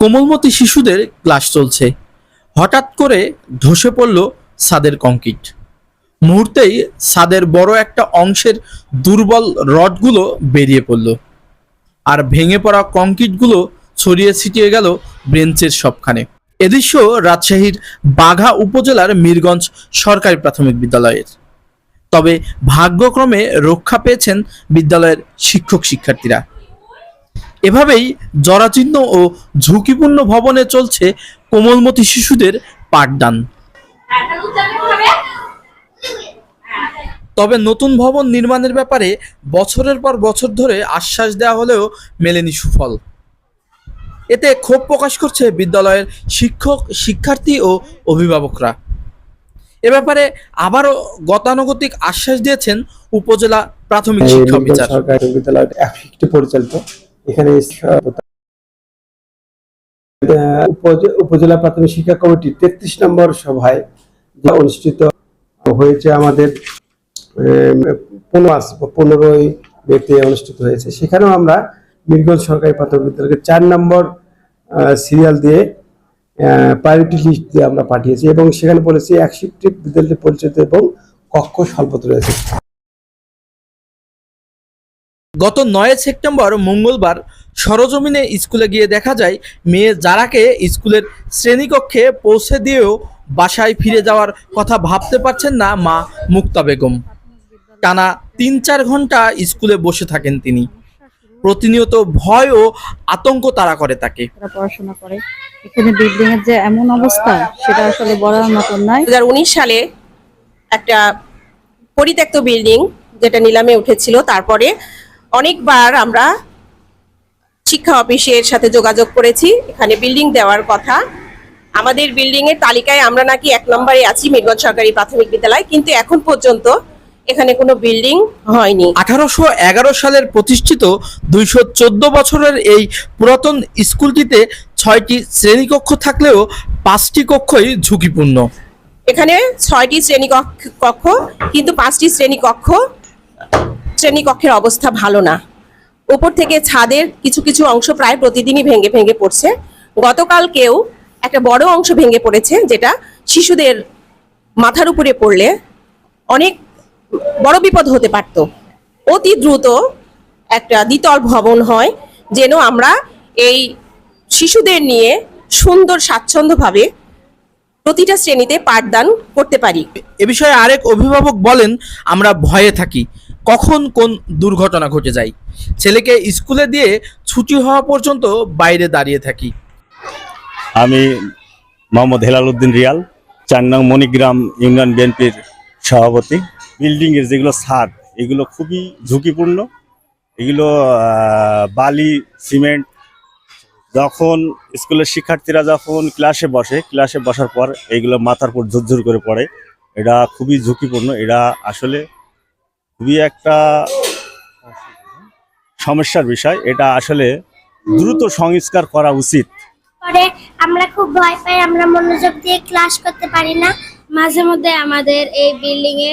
কোমলমতি শিশুদের ক্লাস চলছে। হঠাৎ করে ধসে পড়ল ছাদের কংক্রিট। মুহূর্তেই ছাদের বড় একটা অংশের দুর্বল রডগুলো বেরিয়ে পড়ল। আর ভেঙে পড়া কংক্রিটগুলো ছড়িয়ে ছিটিয়ে গেল ব্রেঞ্চের সবখানে। এদৃশ্য রাজশাহীর বাঘা উপজেলার মীরগঞ্জ সরকারি প্রাথমিক বিদ্যালয়ের। তবে ভাগ্যক্রমে রক্ষা পেয়েছেন বিদ্যালয়ের শিক্ষক শিক্ষার্থীরা। এভাবেই জরাচীর্ণ ও ঝুঁকিপূর্ণ ভবনে চলছে কোমলমতি শিশুদের পাঠদান। তবে নতুন ভবন নির্মাণের ব্যাপারে বছরের পর বছর ধরে আশ্বাস দেওয়া হলেও মেলেনি সুফল। এতে ক্ষোভ প্রকাশ করছে বিদ্যালয়ের শিক্ষক, শিক্ষার্থী ও অভিভাবকরা। এ ব্যাপারে আবারও গতানুগতিক আশ্বাস দিয়েছেন উপজেলা প্রাথমিক শিক্ষা বিচার সরকারি বিদ্যালয় পরিচালিত। এখানে উপজেলা প্রাথমিক শিক্ষা কমিটি তেত্রিশ নম্বর সভায় যা অনুষ্ঠিত হয়েছে আমাদের পনেরো পনেরোই ব্যক্তি অনুষ্ঠিত হয়েছে। সেখানেও আমরা মিরগঞ্জ সরকারি প্রাথমিক বিদ্যালয়কে চার নম্বর সিরিয়াল দিয়ে প্রায়োরিটি লিস্ট দিয়ে আমরা পাঠিয়েছি এবং সেখানে বলেছি একষট্টি বিদ্যালয়টি পরিচালিত এবং কক্ষ স্বল্পত রয়েছে। গত নয় সেপ্টেম্বর মঙ্গলবার সরজমিনে স্কুলে গিয়ে দেখা যায় মেয়ে যারাকে স্কুলের শ্রেণীকক্ষে পৌঁছে দিয়েও বাসায় ফিরে যাওয়ার কথা ভাবতে পারছেন না মা মুক্তা বেগম। টানা তিন চার ঘণ্টা স্কুলে বসে থাকেন তিনি। প্রতিনিয়ত ভয় ও আতঙ্ক তারা করে তাকে। পড়াশোনা করে। এখানে বিল্ডিং এর যে এমন অবস্থা সেটা আসলে বলার মতন নয় দু সালে একটা পরিত্যক্ত বিল্ডিং যেটা নিলামে উঠেছিল তারপরে অনেকবার আমরা শিক্ষা অফিসের সাথে যোগাযোগ করেছি এখানে বিল্ডিং দেওয়ার কথা। আমাদের বিল্ডিং এর তালিকায় আমরা নাকি এক নম্বরে আছি মিরগঞ্জ সরকারি প্রাথমিক বিদ্যালয় কিন্তু এখন পর্যন্ত এখানে কোনো বিল্ডিং হয়নি। আঠারোশো এগারো সালের প্রতিষ্ঠিত দুইশো চোদ্দ বছরের এই পুরাতন স্কুলটিতে ছয়টি শ্রেণীকক্ষ থাকলেও পাঁচটি কক্ষই ঝুঁকিপূর্ণ। এখানে ছয়টি শ্রেণি কক্ষ- কিন্তু পাঁচটি শ্রেণি কক্ষ শ্রেণীকক্ষের অবস্থা ভালো না। উপর থেকে ছাদের কিছু কিছু অংশ প্রায় প্রতিদিনই ভেঙে ভেঙে পড়ছে। গতকালকেও একটা বড় অংশ ভেঙে পড়েছে, যেটা শিশুদের মাথার উপরে পড়লে অনেক বড় বিপদ হতে পারত। অতি দ্রুত একটা দ্বিতল ভবন হয়, যেন আমরা এই শিশুদের নিয়ে সুন্দর স্বাচ্ছন্দ্যভাবে প্রতিটা শ্রেণীতে পাঠদান করতে পারি। এ বিষয়ে আরেক অভিভাবক বলেন আমরা ভয়ে থাকি। কখন কোন দুর্ঘটনা ঘটে যায়? ছেলেকে স্কুলে দিয়ে ছুটি হওয়া পর্যন্ত বাইরে দাঁড়িয়ে থাকি। আমি মোহাম্মদ হেলাল উদ্দিন রিয়াল চার নং মণিগ্রাম ইউনিয়ন বিএনপির সভাপতি। বিল্ডিংয়ের যেগুলো ছাদ এগুলো খুবই ঝুঁকিপূর্ণ। এগুলো বালি সিমেন্ট যখন স্কুলের শিক্ষার্থীরা যখন ক্লাসে বসে, ক্লাসে বসার পর এইগুলো মাথার উপর ঝুরঝুর করে পড়ে, এটা খুবই ঝুঁকিপূর্ণ। এটা আসলে খুবই একটা সমস্যার বিষয়। এটা আসলে দ্রুত সংস্কার করা উচিত। পরে আমরা খুব ভয় পাই, আমরা মনোযোগ দিয়ে ক্লাস করতে পারি না। মাঝে মধ্যে আমাদের এই বিল্ডিং এ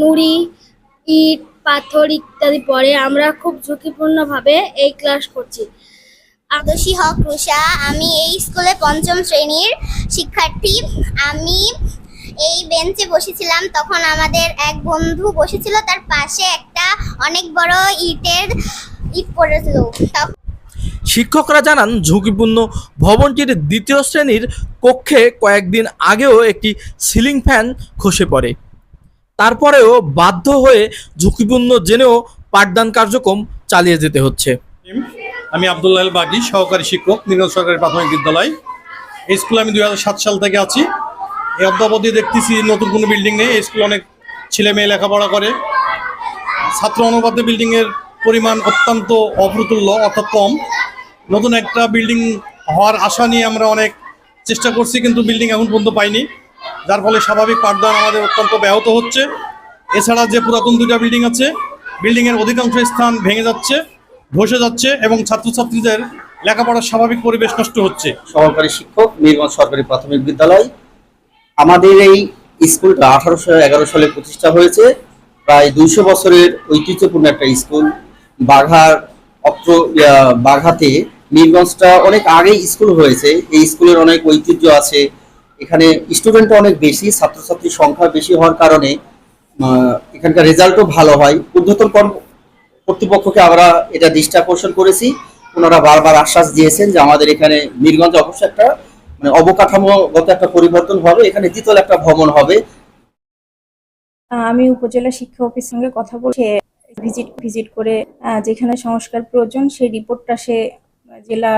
নুড়ি, ইট, পাথর ইত্যাদি পড়ে। আমরা খুব ঝুঁকিপূর্ণভাবে এই ক্লাস করছি। আদর্শী হক রুষা আমি এই স্কুলে পঞ্চম শ্রেণির শিক্ষার্থী। আমি এই বেঞ্চে বসেছিলাম। তখন আমাদের এক বন্ধু বসেছিল। তার পাশে একটা অনেক বড় ইটের ইট পড়েছিল। শিক্ষকরা জানান, ঝুঁকিপূর্ণ ভবনটির দ্বিতীয় শ্রেণির কক্ষে কয়েকদিন আগেও একটি সিলিং ফ্যান খসে পড়ে। তারপরেও বাধ্য হয়ে ঝুঁকিপূর্ণ জেনেও পাঠদান কার্যক্রম চালিয়ে যেতে হচ্ছে। আমি আবদুল্লাহ বাগি, সহকারী শিক্ষক নিরঞ্জন সরকারি প্রাথমিক বিদ্যালয়। এই স্কুলে আমি দুই হাজার সাত সাল থেকে আছি। এই অদ্যাবধি দেখতেছি নতুন কোনো বিল্ডিং নেই। এই স্কুলে অনেক ছেলে মেয়ে লেখাপড়া করে। ছাত্র অনুপাতে বিল্ডিংয়ের পরিমাণ অত্যন্ত অপ্রতুল্য, অর্থাৎ কম। নতুন একটা বিল্ডিং হওয়ার আশা নিয়ে আমরা অনেক চেষ্টা করছি, কিন্তু বিল্ডিং এখন পর্যন্ত পাইনি। যার ফলে স্বাভাবিক পাঠদান আমাদের অত্যন্ত ব্যাহত হচ্ছে। এছাড়া যে পুরাতন দুটা বিল্ডিং আছে বিল্ডিংয়ের অধিকাংশ স্থান ভেঙে যাচ্ছে। ধসে যাচ্ছে এবং ছাত্রছাত্রীদের লেখাপড়ার স্বাভাবিক পরিবেশ নষ্ট হচ্ছে। সহকারী শিক্ষক মিরগঞ্জ সরকারি প্রাথমিক বিদ্যালয়। আমাদের এই স্কুলটা আঠারোশো এগারো সালে প্রতিষ্ঠা হয়েছে। প্রায় দুইশো বছরের ঐতিহ্যপূর্ণ একটা স্কুল। বাঘার অত্র বাঘাতে মিরগঞ্জটা অনেক আগেই স্কুল হয়েছে। এই স্কুলের অনেক ঐতিহ্য আছে। এখানে স্টুডেন্ট অনেক বেশি, ছাত্রছাত্রীর সংখ্যা বেশি হওয়ার কারণে এখানকার রেজাল্টও ভালো হয়। কর্ম কর্তৃপক্ষকে আমরা এটা দৃষ্টি আকর্ষণ করেছি। ওনারা বারবার আশ্বাস দিয়েছেন যে আমাদের এখানে মিরগঞ্জ অবশ্য একটা মানে অবকাঠামোগত একটা পরিবর্তন হবে, এখানে দ্বিতল একটা ভবন হবে। আমি উপজেলা শিক্ষা অফিসের সঙ্গে কথা বলছি ভিজিট ভিজিট করে যেখানে সংস্কার প্রয়োজন সেই রিপোর্টটা সে জেলা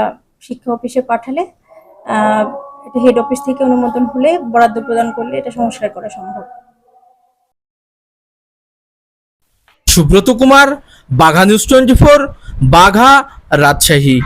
শিক্ষা অফিসে পাঠালে এটা হেড অফিস থেকে অনুমোদন হলে বরাদ্দ প্রদান করলে এটা সংস্কার করা সম্ভব। Subrata Kumar Bagha news twenty four Bagha Rajshahi.